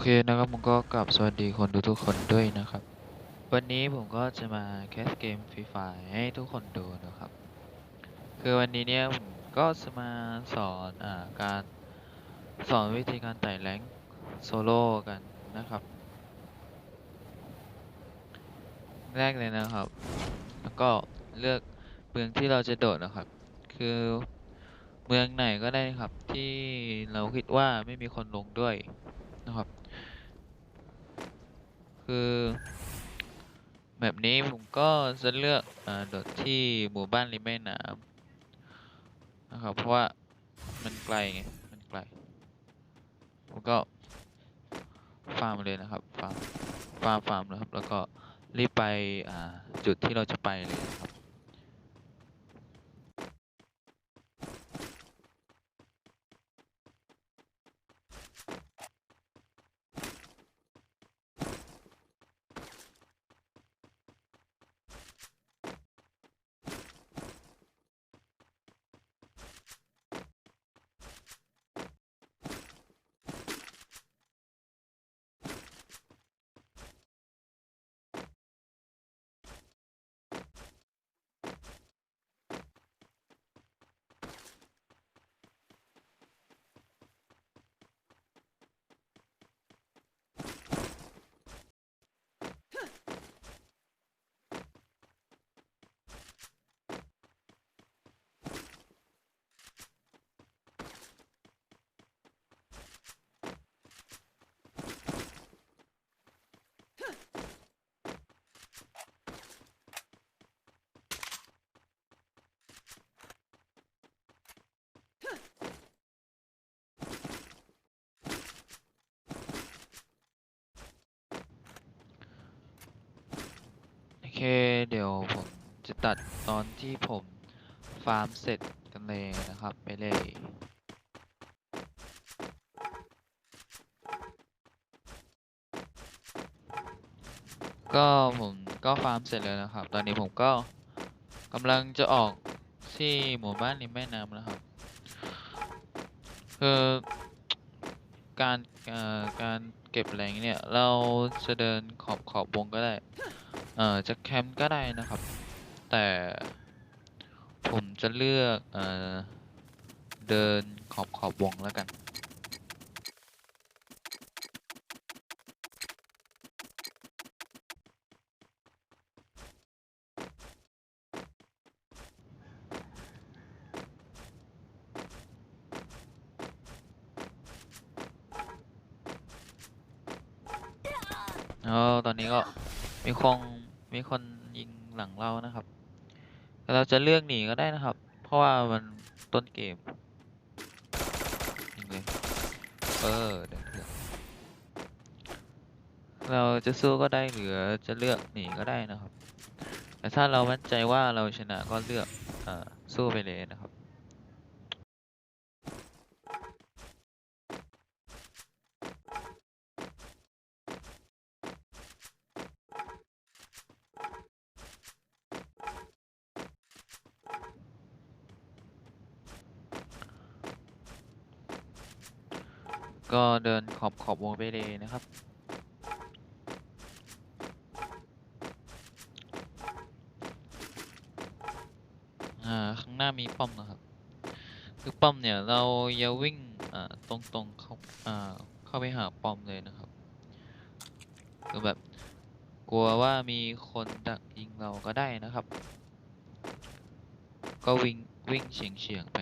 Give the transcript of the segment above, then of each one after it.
เคนะครับผมก็กลับสวัสดีคนดูทุกคนด้วยนะครับ วันนี้ผมก็จะมาแคสเกมฟรีไฟให้ทุกคนดูนะครับ คือวันนี้เนี่ยผมก็จะมาสอนอ่าการสอนวิธีการไต่แรงโซโล่กันนะครับ แรกเลยนะครับ แล้วก็เลือกเมืองที่เราจะโดดนะครับ คือเมืองไหนก็ได้ครับที่เราคิดว่าไม่มีคนลงด้วยนะครับ คือแบบนี้ผมก็จะเลือกอาโดดที่หมู่บ้านริมแม่น้ำนะครับ เพราะว่ามันไกลไง มันไกล ผมก็ฟาร์มเลยนะครับ ฟาร์ม ฟาร์มฟาร์มนะครับ แล้วก็รีบไปอ่าจุดที่เราจะไปเลยครับ โอเค เดี๋ยวผม จะตัดตอนที่ผมฟาร์มเสร็จกันเลยนะครับ ไปเลยก็ผมก็ฟาร์มเสร็จแล้วนะครับ ตอนนี้ผมก็กำลังจะออกที่หมู่บ้านริมแม่น้ำนะครับคือการการเก็บแรงเนี่ย เราจะเดินขอบขอบวงก็ได้ เอ่อจะแคมป์ก็ได้นะครับ แต่ ผมจะเลือกเออเดินขอบขอบวงแล้วกัน แล้วตอนนี้ก็มีคงมีคนยิงหลังเรานะครับ แต่เราจะเลือกหนีก็ได้นะครับ เพราะว่ามันต้นเกมยิงเลยเออเดี๋ยวเถอนเราจะสู้ก็ได้หรือจะเลือกหนีก็ได้นะครับ แต่ถ้าเรามั่นใจว่าเราชนะก็เลือกอ่อสู้ไปเลยนะครับ ก็เดินขอบขอบวงไปเลยนะครับ อ่า ข้างหน้ามีป้อมนะครับ คือป้อมเนี่ยเราอย่าวิ่ง อ่า ตรงๆเข้า อ่า เข้าไปหาป้อมเลยนะครับคือแบบกลัวว่ามีคนดักยิงเราก็ได้นะครับ ก็วิ่งวิ่งเฉียงเฉียงๆไป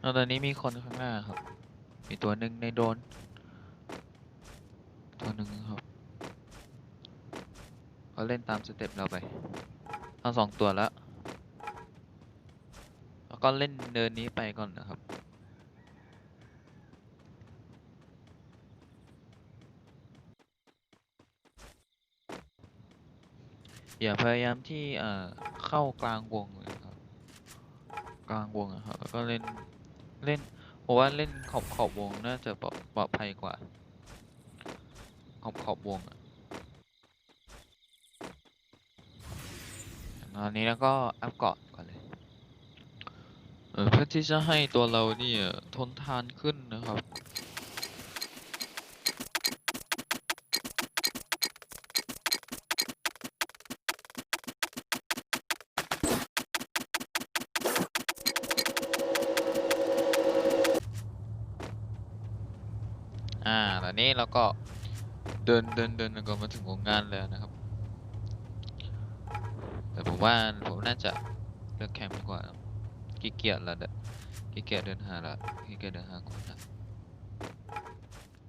แล้วตอนนี้มีคนข้างหน้าครับ มีตัวหนึ่งในโดน ตัวหนึ่งครับเขาเล่นตามสเต็ปเราไปเอาสองตัวแล้วแล้วก็เล่นเดินนี้ไปก่อนนะครับอย่าพยายามที่เอ่อเข้ากลางวงเลยครับ กลางวงครับแล้วก็เล่น เล่นผมว่าเล่นขอบขอบวงน่าจะปลอดปลอดภัยกว่า ขอบขอบวงอะตอนนี้แล้วก็อัพเกาะก่อนเลยเพื่อที่จะให้ตัวเราเนี่ยทนทานขึ้นนะครับ อ่าตอนนี้เราก็เดินเดินเดินก่อนมาถึงโรงงานแล้วนะครับ แต่ผมว่าผมน่าจะเลือกแคมป์ดีกว่าขี้เกียจละเด้อขี้เกียจเดินหาละขี้เกียจเดินหาคนละ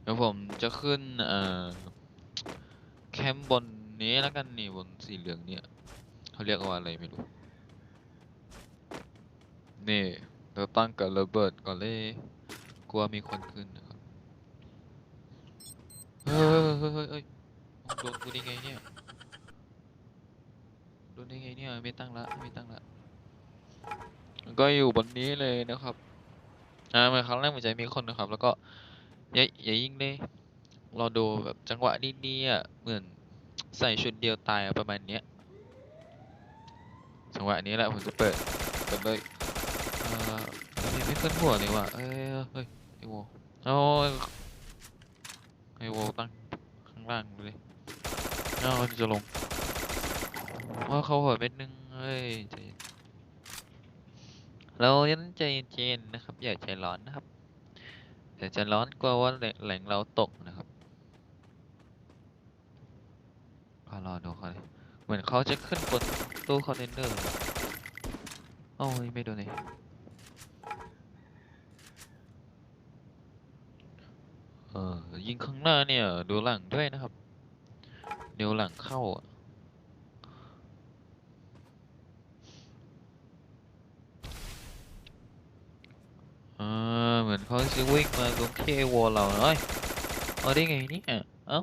เดี๋ยวผมจะขึ้นเอ่อแคมป์บนนี้แล้วกันนี่บนสีเหลืองเนี่ยเขาเรียกว่าอะไรไม่รู้นี่เราตั้งกับระเบิดก่อนเลยกลัวมีคนขึ้น เฮ้ยเฮ้ยเฮ้ยเฮ้ยเอาโดนกูได้ไงเนี่ย โดนได้ไงเนี่ย ไม่ตั้งละไม่ตั้งละ ก็อยู่บนนี้เลยนะครับ อ่าเหมือนครั้งแรกเหมือนจะมีคนนะครับ แล้วก็อย่าอย่ายิงเลยรอดูแบบจังหวะดีๆอะ เหมือนใส่ชุดเดียวตายอะประมาณเนี้ย จังหวะนี้แหละผมจะเปิดเปิดเลยเอ่อไม่ไม่ขึ้นหัวเลยว่ะเอ้ยเฮ้ยไอโวโอ้ ไอโวตั้งข้างล่างเลยเอ้าจะลงว่าเขาหัวเม็ดนึงเฮ้ยใจเรายันใจเย็นนะครับ อย่าใจร้อนนะครับเดี๋ยวจะร้อนกลัวว่าแหล่งเราตกนะครับก็รอดูเขาเลยเหมือนเขาจะขึ้นบนตู้คอนเทนเนอร์เอ้ยไม่โดนเลยเออ ยิงข้างหน้าเนี่ยดูหลังด้วยนะครับ เดี๋ยวหลังเข้าอะเหมือนเขาจะวิ่งมาตรงที่วอลเราเอ้ยเอาได้ไงเนี่ยเอ้า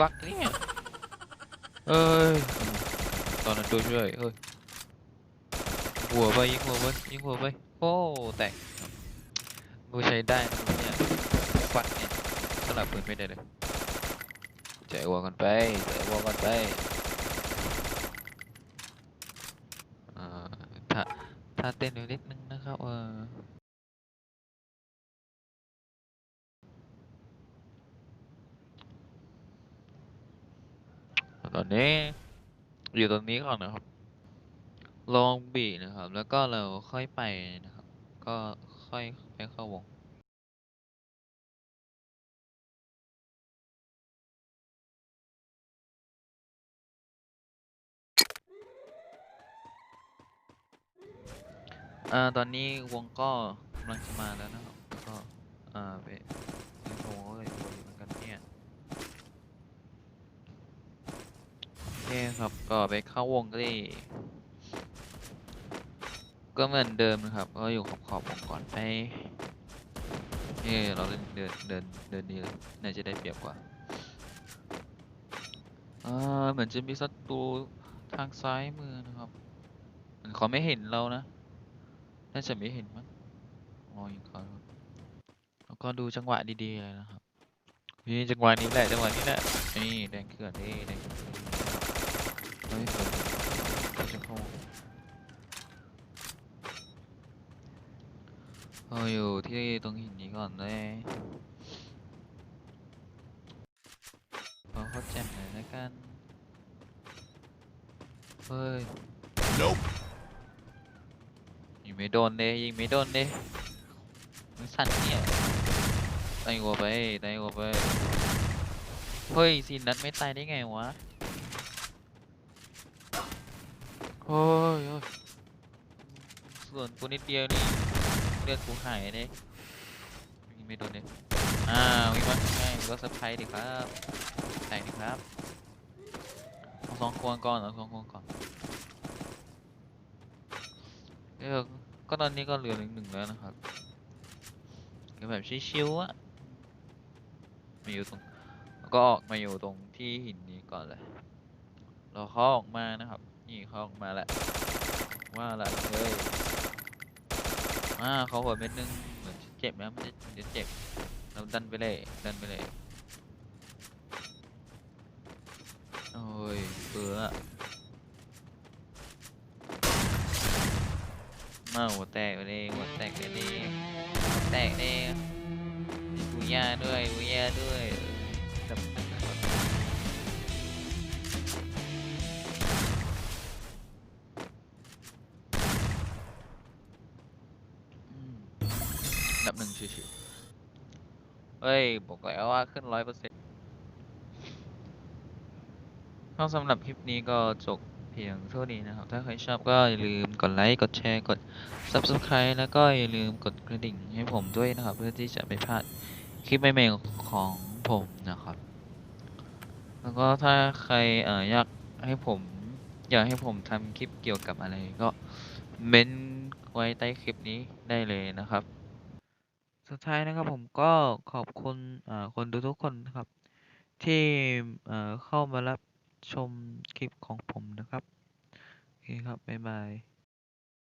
บักเนี่ยเอ้ยตอนนั้นตัวช่วยเฮ้ยหัวไปยิงหัวไปยิงหัวไปโอ้แตกกูใช้ได้นะ สลับปืนไม่ได้เลย chạy qua con bé chạy qua con bé à, thả thả tên được nick นึงนะครับเออตอนนี้อยู่ตรงนี้ก่อนนะครับ ลองบีนะครับ แล้วก็เราค่อยไปนะครับ ก็ค่อยไปเข้าวง อ่าตอนนี้วงก็กำลังจะมาแล้วนะครับแล้วก็อ่าไปไปโอ้ยโอ้ยเหมือนกันเนี่ยโอเคครับก็ไปเข้าวงก็ได้ก็เหมือนเดิมนะครับ ก็อยู่ขอบขอบวงก่อนไปเออเราเล่นเดินเดินเดินนี้เลยน่าจะได้เปรียบกว่าอ่าเหมือนจะมีศัตรูทางซ้ายมือนะครับเหมือนเขาไม่เห็นเรานะ น่าจะไม่เห็นมั้งมองยิงเขาแล้วก็ดูจังหวะดีๆเลยนะครับนี่จังหวะนี้แหละจังหวะนี้แหละนี่แดงเขื่อนนี่แดงเขื่อนเฮ้ยเปิดเขาจะเข้าเราอยู่ที่ตรงหินนี้ก่อนเลยขอเขาแจมหน่อยละกันเฮ้ย Nope. ไม่โดนเลยยิงไม่โดนเลยมันสั่นเนี่ยตายหัวไปตายหัวไปเฮ้ยซีนนั้นไม่ตายได้ไงวะโอ้ยส่วนกูนิดเดียวนี่เลือดกูหายเลยยิงไม่โดนเลยอ้าววิ่งมาง่ายก็เซอร์ไพรส์ดิครับแตกดิครับสองควงก่อนสองควงก่อนเออ ก็ตอนนี้ก็เหลือหนึ่งหนึ่งแล้วนะครับก็แบบชิวๆอะมาอยู่ตรง ก็ออกมาอยู่ตรงที่หินนี้ก่อนเลยรอเขาออกมานะครับ นี่เขาออกมาแล้ว ว่าละเฮ้ยอ่าเขาหัวเม็ดนึงเหมือนจะเจ็บนะมันจะมันจะเจ็บ เราดันไปเลย ดันไปเลย โอ้ยเบื่ออะ มาหัวแตกเลยหัวแตกเลยแตกเลยมีบุย่าด้วยบุย่าด้วยดับหนึ่งชิวๆเฮ้ย บอกแล้วว่าขึ้นร้อยเปอร์เซ็นต์ก็สำหรับคลิปนี้ก็จบ พียงเท่านี้นะครับ ถ้าใครชอบก็อย่าลืมกดไลค์ กดแชร์ กด Subscribe แล้วก็อย่าลืมกดกระดิ่งให้ผมด้วยนะครับ เพื่อที่จะไม่พลาดคลิปใหม่ๆของผมนะครับ แล้วก็ถ้าใครเอออยากให้ผมอยากให้ผมทำคลิปเกี่ยวกับอะไรก็เม้นไว้ใต้คลิปนี้ได้เลยนะครับ สุดท้ายนะครับผมก็ขอบคุณคนดูทุกคนนะครับ ที่เข้ามารับ ชมคลิปของผมนะครับ โอเคครับ บ๊ายบาย